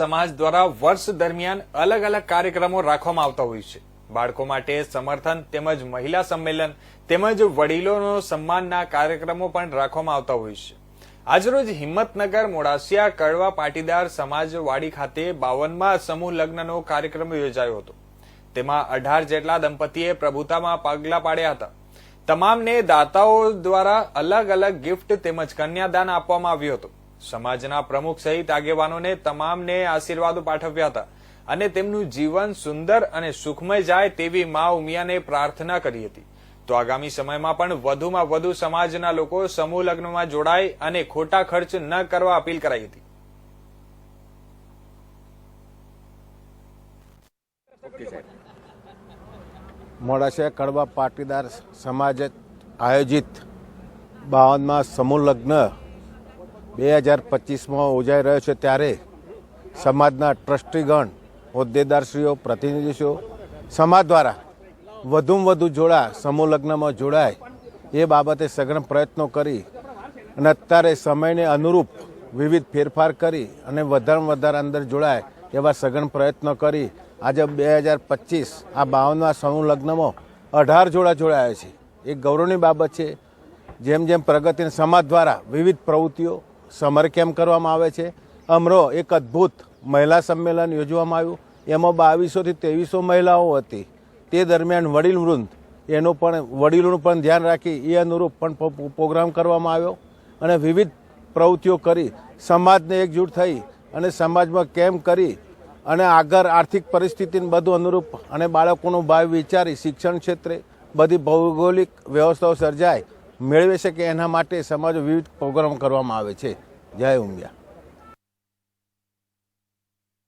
સમાજ દ્વારા વર્ષ દરમિયાન અલગ અલગ કાર્યક્રમો રાખવામાં આવતા હોય છે. બાળકો માટે સમર્થન તેમજ મહિલા સંમેલન તેમજ વડીલોનો સન્માનના કાર્યક્રમો પણ રાખવામાં આવતા હોય છે. આજરોજ હિંમતનગર મોડાસિયા કડવા પાટીદાર સમાજવાડી ખાતે બાવનમાં સમૂહ લગ્નનો કાર્યક્રમ યોજાયો હતો. તેમાં અઢાર જેટલા દંપતીએ પ્રભુતામાં પગલા પાડ્યા હતા. તમામને દાતાઓ દ્વારા અલગ અલગ ગિફ્ટ તેમજ કન્યાદાન આપવામાં આવ્યું હતું. સમાજના પ્રમુખ સહિત આગેવાનોને તમામને આશીર્વાદો પાઠવ્યા હતા અને તેમનું જીવન સુંદર અને સુખમય જાય તેવી મા ઉમિયાને પ્રાર્થના કરી હતી. તો આગામી સમયમાં પણ વધુમાં વધુ સમાજના લોકો સમૂહ લગ્નમાં જોડાય અને ખોટા ખર્ચ ન કરવા અપીલ કરાઈ હતી. મોડાસા કડવા પાટીદાર સમાજ આયોજિત બાવનમાં સમૂહ લગ્ન બે હજાર પચીસમાં યોજાઈ રહ્યો છે ત્યારે સમાજના ટ્રસ્ટીગણ, હોદ્દેદારશ્રીઓ, પ્રતિનિધિશ્રીઓ, સમાજ દ્વારા વધુમાં વધુ જોડા, સમૂહ લગ્નમાં જોડાય એ બાબતે સઘન પ્રયત્નો કરી અને અત્યારે સમયને અનુરૂપ વિવિધ ફેરફાર કરી અને વધારેમાં વધારે અંદર જોડાય એવા સઘન પ્રયત્નો કરી. આજે બે હજાર પચીસ આ બાવનમાં સમૂહ લગ્નમાં અઢાર જોડા જોડાયા છે. એ ગૌરવની બાબત છે, જેમ જેમ પ્રગતિના સમાજ દ્વારા વિવિધ પ્રવૃત્તિઓ સમર કેમ્પ કરવામાં આવે છે. અમરો એક અદ્ભુત મહિલા સંમેલન યોજવામાં આવ્યું. એમાં બાવીસોથી ત્રેવીસો મહિલાઓ હતી. તે દરમિયાન વડીલ વૃંદ, એનું પણ, વડીલોનું પણ ધ્યાન રાખી એ અનુરૂપ પણ પ્રો- પ્રોગ્રામ કરવામાં આવ્યો. અને વિવિધ પ્રવૃત્તિઓ કરી, સમાજને એકજૂટ થઈ અને સમાજમાં કેમ કરી અને આગળ આર્થિક પરિસ્થિતિને બધું અનુરૂપ અને બાળકોનું ભાવ વિચારી શિક્ષણ ક્ષેત્રે બધી ભૌગોલિક વ્યવસ્થાઓ સર્જાય મેળવી શકે એના માટે સમાજ વિવિધ પ્રોગ્રામ કરવામાં આવે છે. જય ઉમિયા.